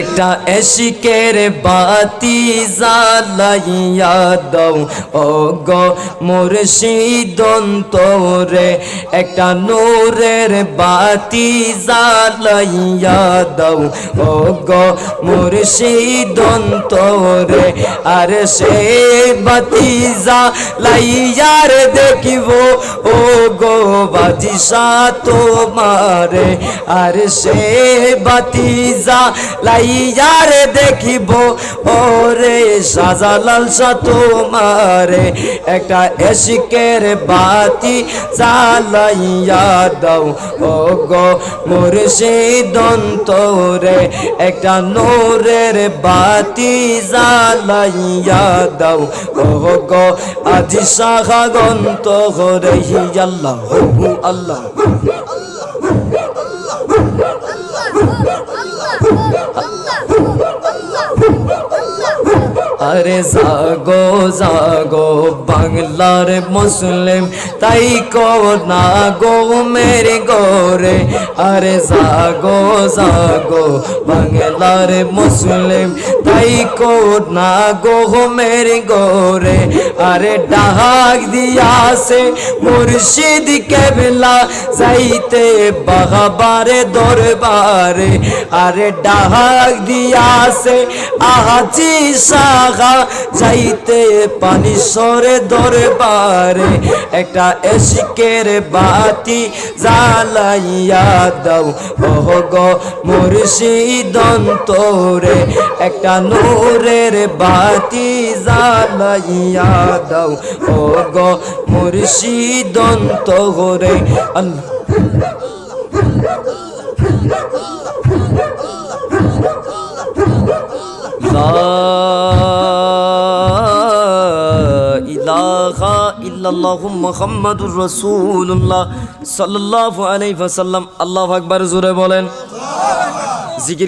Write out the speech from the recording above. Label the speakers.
Speaker 1: একটা এশিকের বাতি জ্বালাইয়া দাও। ও গো মুর্শিদন্ত রে একটা নূরের বাতি জ্বালাইয়া দাও। ও গো মুর্শিদন্ত রে আর সে বাতি জ্বালাইয়ার দেখিব। ও গো বাজিসা তোমারে, আর সে বাতিজা লাইয়ার দেখিব, ওরে সাজালাল সা তোমারে। একটা এশিকের বাতি জ্বালাইয়া দাও ও গো মুর্শিদন্ত রে একটা নোরের বাতি জ্বালাইয়া দাও ও গো আজি সাহাগন্ত রে আল্লাহ আল্লাহ। আরে জাগো জাগো, বাংলার মুসলিম, তাই কো না গো মেরে গোরে। আরে জাগো জাগো, বাংলার মুসলিম, তাই কো না গো মেরে গোরে। আরে ডাক দিয়াছে মুর্শিদ কেবলা, যাইতে বাহাবারে দরবারে। আরে ডাক দিয়াছে আহাজি সাহা যাইতে পানি সরে দরবারে, একটা এশিকের বাতি জ্বালাইয়া দাও। ওহ গো মুর্শিদন্ত রে একটা নূরের বাতি জ্বালাইয়া দাও। ও গো মুর্শিদন্ত রে আল্লাহ। ইলাহা ইল্লাল্লাহ মুহাম্মাদুর রাসূলুল্লাহ সাল্লাল্লাহু আলাইহি ওয়াসাল্লাম। আল্লাহু আকবার জোরে বলেন। জিকির